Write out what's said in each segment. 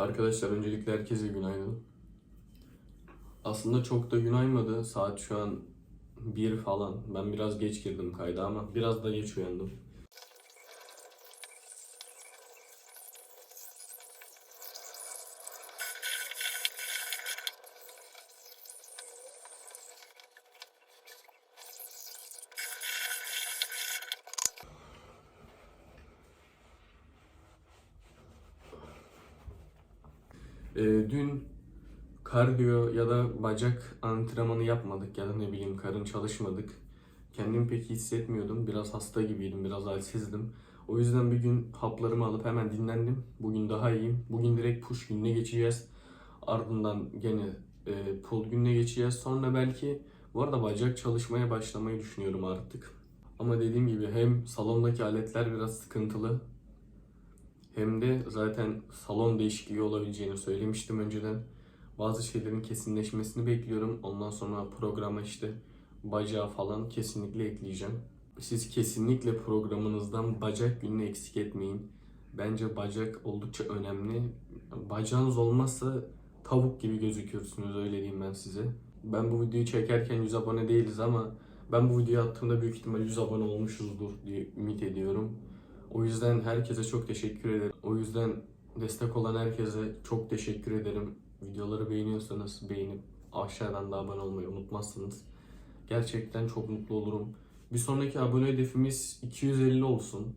Arkadaşlar öncelikle herkese günaydın. Aslında çok da gün. Saat şu an 1 falan. Ben biraz geç girdim kayda ama biraz da geç uyandım. Ee, dün kardiyo ya da bacak antrenmanı yapmadık ya da ne bileyim karın çalışmadık. Kendimi pek hissetmiyordum. Biraz hasta gibiydim, biraz halsizdim. O yüzden bir gün haplarımı alıp hemen dinlendim. Bugün daha iyiyim. Bugün direkt push gününe geçeceğiz. Ardından gene e, pull gününe geçeceğiz. Sonra belki bu arada bacak çalışmaya başlamayı düşünüyorum artık. Ama dediğim gibi hem salondaki aletler biraz sıkıntılı. Hem de zaten salon değişikliği olabileceğini söylemiştim önceden. Bazı şeylerin kesinleşmesini bekliyorum. Ondan sonra programa işte bacağı falan kesinlikle ekleyeceğim. Siz kesinlikle programınızdan bacak gününü eksik etmeyin. Bence bacak oldukça önemli. Bacağınız olmazsa tavuk gibi gözükürsünüz öyle diyeyim ben size. Ben bu videoyu çekerken 100 abone değiliz ama ben bu videoyu attığımda büyük ihtimal 100 abone olmuşuzdur diye ümit ediyorum. O yüzden herkese çok teşekkür ederim. O yüzden destek olan herkese çok teşekkür ederim. Videoları beğeniyorsanız beğenip aşağıdan da abone olmayı unutmazsınız. Gerçekten çok mutlu olurum. Bir sonraki abone hedefimiz 250 olsun.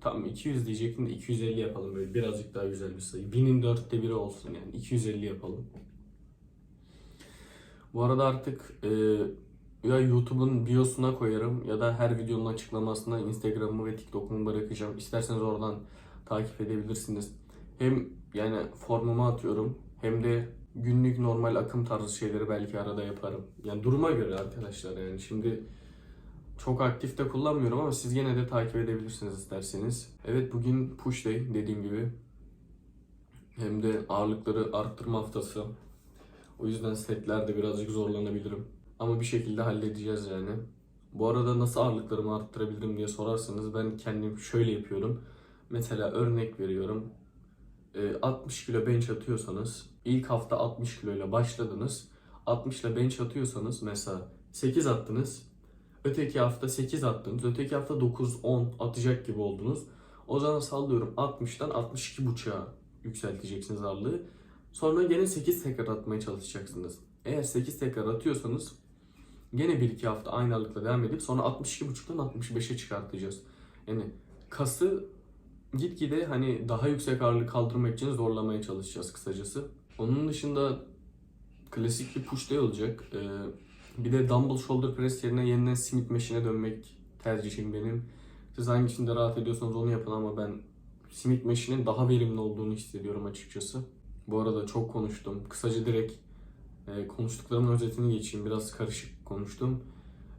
Tam 200 diyecektim de 250 yapalım böyle birazcık daha güzel bir sayı. 1000'in dörtte biri olsun yani 250 yapalım. Bu arada artık e, ya YouTube'un biosuna koyarım ya da her videonun açıklamasına Instagram'ımı ve TikTok'umu bırakacağım. İsterseniz oradan takip edebilirsiniz. Hem yani formumu atıyorum hem de günlük normal akım tarzı şeyleri belki arada yaparım. Yani duruma göre arkadaşlar yani şimdi çok aktif de kullanmıyorum ama siz gene de takip edebilirsiniz isterseniz. Evet bugün push day dediğim gibi. Hem de ağırlıkları arttırma haftası. O yüzden setlerde birazcık zorlanabilirim. Ama bir şekilde halledeceğiz yani. Bu arada nasıl ağırlıklarımı arttırabilirim diye sorarsanız ben kendim şöyle yapıyorum. Mesela örnek veriyorum. Ee, 60 kilo bench atıyorsanız ilk hafta 60 kilo ile başladınız. 60 ile bench atıyorsanız mesela 8 attınız. Öteki hafta 8 attınız. Öteki hafta 9-10 atacak gibi oldunuz. O zaman sallıyorum 60'tan 62.5'a yükselteceksiniz ağırlığı. Sonra gene 8 tekrar atmaya çalışacaksınız. Eğer 8 tekrar atıyorsanız gene 1-2 hafta aynı ağırlıkla devam edip sonra 62.5'tan 65'e çıkartacağız. Yani kası gitgide hani daha yüksek ağırlık kaldırmak için zorlamaya çalışacağız kısacası. Onun dışında klasik bir push day olacak. Ee, bir de dumbbell shoulder press yerine yeniden Smith machine'e dönmek tercihim benim. Siz hangisinde rahat ediyorsanız onu yapın ama ben Smith machine'in daha verimli olduğunu hissediyorum açıkçası. Bu arada çok konuştum. Kısaca direkt e, konuştuklarımın özetini geçeyim. Biraz karışık konuştum.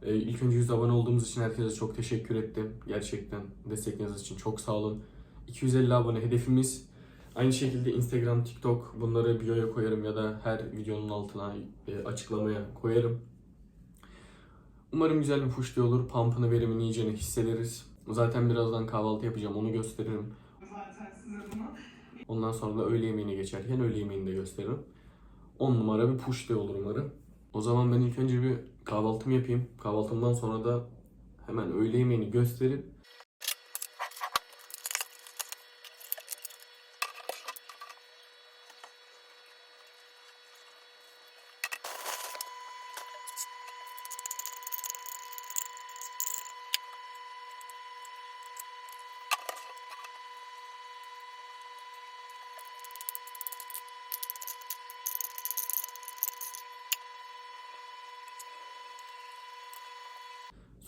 E, ilk önce 100 abone olduğumuz için herkese çok teşekkür ettim. Gerçekten destekleriniz için çok sağ olun. 250 abone hedefimiz. Aynı şekilde Instagram, TikTok bunları bio'ya koyarım ya da her videonun altına e, açıklamaya koyarım. Umarım güzel bir day olur. Pump'ını verimini iyicene hissederiz. Zaten birazdan kahvaltı yapacağım onu gösteririm. Ondan sonra da öğle yemeğine geçerken öğle yemeğini de gösteririm. 10 numara bir push day olur umarım. O zaman ben ilk önce bir kahvaltımı yapayım. Kahvaltımdan sonra da hemen öğle yemeğini gösterip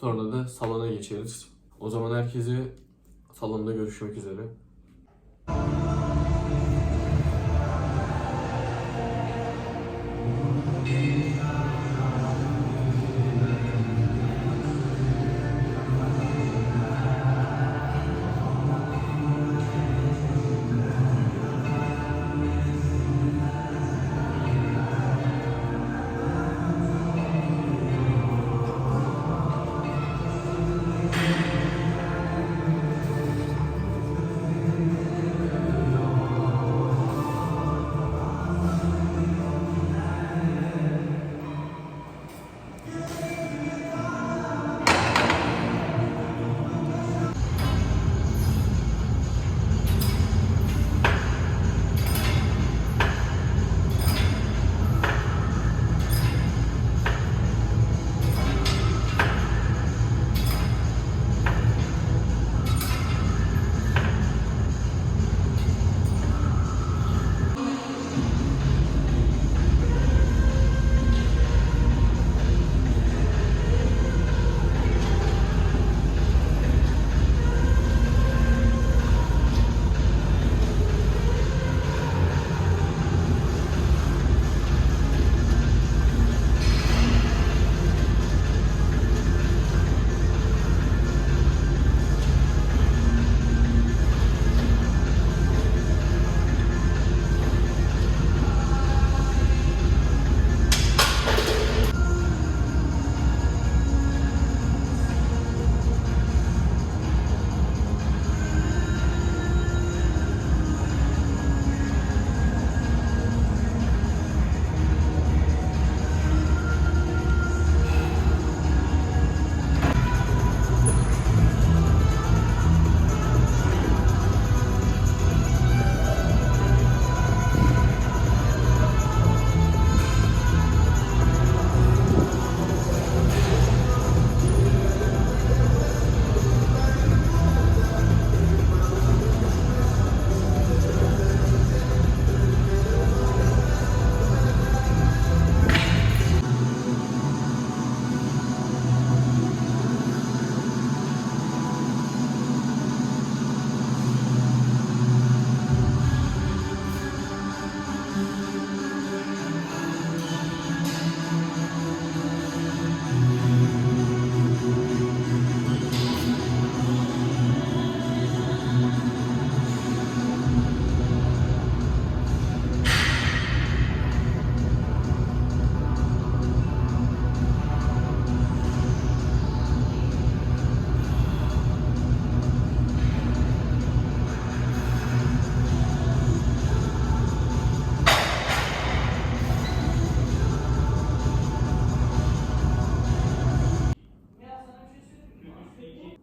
Sonra da salona geçeriz. O zaman herkese salonda görüşmek üzere.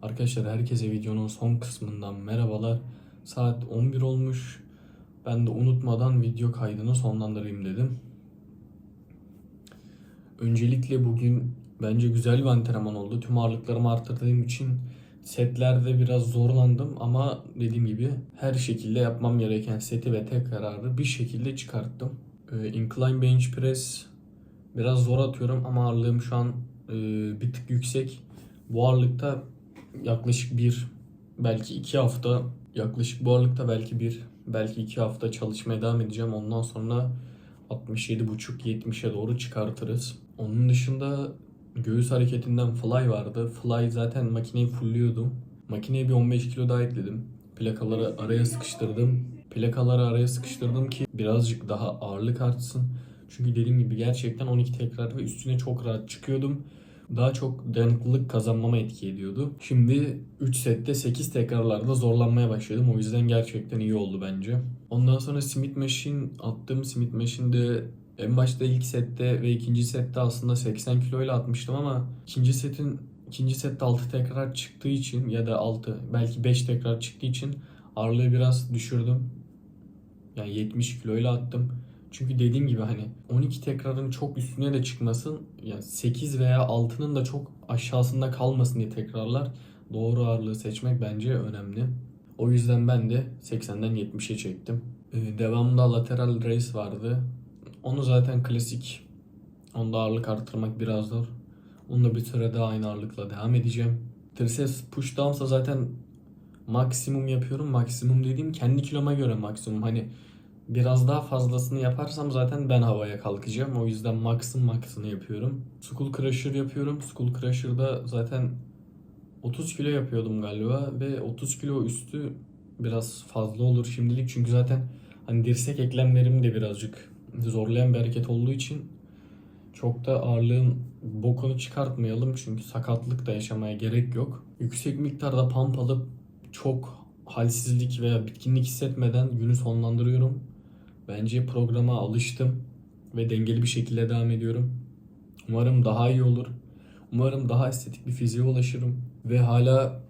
Arkadaşlar herkese videonun son kısmından merhabalar. Saat 11 olmuş. Ben de unutmadan video kaydını sonlandırayım dedim. Öncelikle bugün bence güzel bir antrenman oldu. Tüm ağırlıklarımı arttırdığım için setlerde biraz zorlandım ama dediğim gibi her şekilde yapmam gereken seti ve tekrarı bir şekilde çıkarttım. Ee, incline bench press biraz zor atıyorum ama ağırlığım şu an e, bir tık yüksek. Bu ağırlıkta yaklaşık bir belki iki hafta yaklaşık bu ağırlıkta belki bir belki iki hafta çalışmaya devam edeceğim. Ondan sonra 67.5-70'e doğru çıkartırız. Onun dışında göğüs hareketinden fly vardı. Fly zaten makineyi fullliyordum. Makineye bir 15 kilo daha ekledim. Plakaları araya sıkıştırdım. Plakaları araya sıkıştırdım ki birazcık daha ağırlık artsın. Çünkü dediğim gibi gerçekten 12 tekrar ve üstüne çok rahat çıkıyordum. Daha çok dayanıklılık kazanmama etki ediyordu. Şimdi 3 sette 8 tekrarlarda zorlanmaya başladım. O yüzden gerçekten iyi oldu bence. Ondan sonra Smith Machine attım. Smith Machine'de en başta ilk sette ve ikinci sette aslında 80 kiloyla atmıştım ama ikinci setin ikinci sette 6 tekrar çıktığı için ya da 6 belki 5 tekrar çıktığı için ağırlığı biraz düşürdüm. Yani 70 kiloyla attım. Çünkü dediğim gibi hani 12 tekrarın çok üstüne de çıkmasın. Yani 8 veya 6'nın da çok aşağısında kalmasın diye tekrarlar. Doğru ağırlığı seçmek bence önemli. O yüzden ben de 80'den 70'e çektim. Ee, devamında lateral raise vardı. Onu zaten klasik. Onda ağırlık arttırmak biraz zor. Onu da bir süre daha aynı ağırlıkla devam edeceğim. Triceps push down'sa zaten maksimum yapıyorum. Maksimum dediğim kendi kiloma göre maksimum. Hani biraz daha fazlasını yaparsam zaten ben havaya kalkacağım. O yüzden max'ın max'ını yapıyorum. Skull Crusher yapıyorum. Skull Crusher'da zaten 30 kilo yapıyordum galiba ve 30 kilo üstü biraz fazla olur şimdilik çünkü zaten hani dirsek eklemlerim de birazcık zorlayan bir hareket olduğu için çok da ağırlığın bokunu çıkartmayalım çünkü sakatlık da yaşamaya gerek yok. Yüksek miktarda pump alıp çok halsizlik veya bitkinlik hissetmeden günü sonlandırıyorum. Bence programa alıştım ve dengeli bir şekilde devam ediyorum. Umarım daha iyi olur. Umarım daha estetik bir fiziğe ulaşırım. Ve hala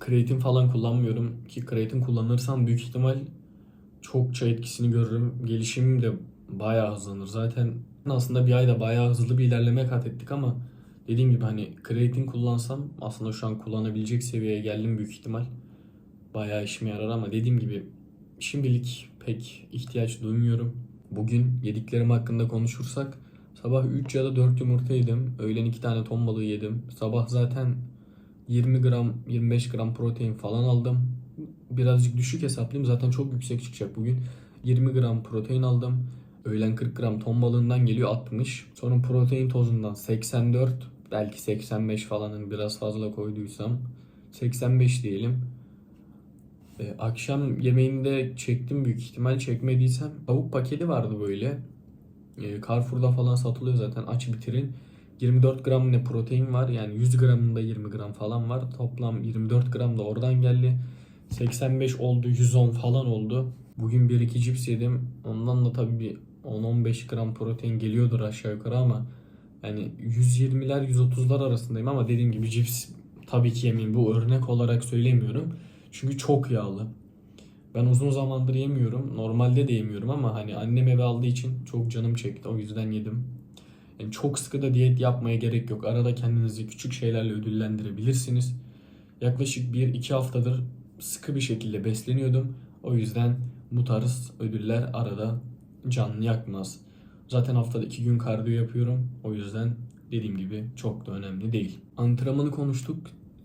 kreatin falan kullanmıyorum. Ki kreatin kullanırsam büyük ihtimal çokça etkisini görürüm. Gelişimim de bayağı hızlanır. Zaten aslında bir ayda bayağı hızlı bir ilerleme kat ettik ama dediğim gibi hani kreatin kullansam aslında şu an kullanabilecek seviyeye geldim büyük ihtimal. Bayağı işime yarar ama dediğim gibi şimdilik pek ihtiyaç duymuyorum. Bugün yediklerim hakkında konuşursak sabah 3 ya da 4 yumurta yedim. Öğlen 2 tane ton balığı yedim. Sabah zaten 20 gram 25 gram protein falan aldım. Birazcık düşük hesaplayayım zaten çok yüksek çıkacak bugün. 20 gram protein aldım. Öğlen 40 gram ton balığından geliyor 60. Sonra protein tozundan 84 belki 85 falanın biraz fazla koyduysam 85 diyelim. Ee, akşam yemeğinde çektim büyük ihtimal çekmediysem tavuk paketi vardı böyle. Ee, Carrefour'da falan satılıyor zaten aç bitirin. 24 gram ne protein var yani 100 gramında 20 gram falan var. Toplam 24 gram da oradan geldi. 85 oldu 110 falan oldu. Bugün 1-2 cips yedim. Ondan da tabii bir 10-15 gram protein geliyordur aşağı yukarı ama yani 120'ler 130'lar arasındayım ama dediğim gibi cips tabii ki yemeyeyim. Bu örnek olarak söylemiyorum. Çünkü çok yağlı. Ben uzun zamandır yemiyorum. Normalde de yemiyorum ama hani annem eve aldığı için çok canım çekti. O yüzden yedim. Yani çok sıkı da diyet yapmaya gerek yok. Arada kendinizi küçük şeylerle ödüllendirebilirsiniz. Yaklaşık 1-2 haftadır sıkı bir şekilde besleniyordum. O yüzden bu tarz ödüller arada canını yakmaz. Zaten haftada 2 gün kardiyo yapıyorum. O yüzden dediğim gibi çok da önemli değil. Antrenmanı konuştuk.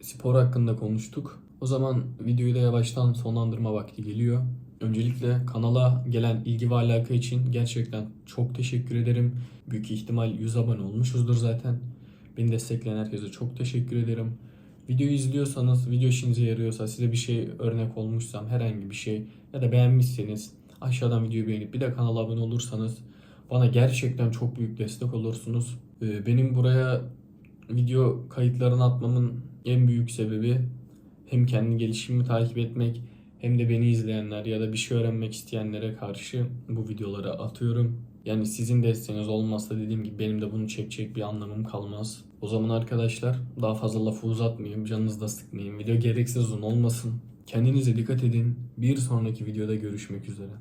Spor hakkında konuştuk. O zaman videoyu da yavaştan sonlandırma vakti geliyor. Öncelikle kanala gelen ilgi ve alaka için gerçekten çok teşekkür ederim. Büyük ihtimal 100 abone olmuşuzdur zaten. Beni destekleyen herkese çok teşekkür ederim. Videoyu izliyorsanız, video işinize yarıyorsa, size bir şey örnek olmuşsam, herhangi bir şey ya da beğenmişseniz aşağıdan videoyu beğenip bir de kanala abone olursanız bana gerçekten çok büyük destek olursunuz. Ee, Benim buraya video kayıtlarını atmamın en büyük sebebi hem kendi gelişimimi takip etmek hem de beni izleyenler ya da bir şey öğrenmek isteyenlere karşı bu videoları atıyorum. Yani sizin desteğiniz olmazsa dediğim gibi benim de bunu çekecek bir anlamım kalmaz. O zaman arkadaşlar daha fazla lafı uzatmayayım, canınızı da sıkmayayım. Video gereksiz uzun olmasın. Kendinize dikkat edin. Bir sonraki videoda görüşmek üzere.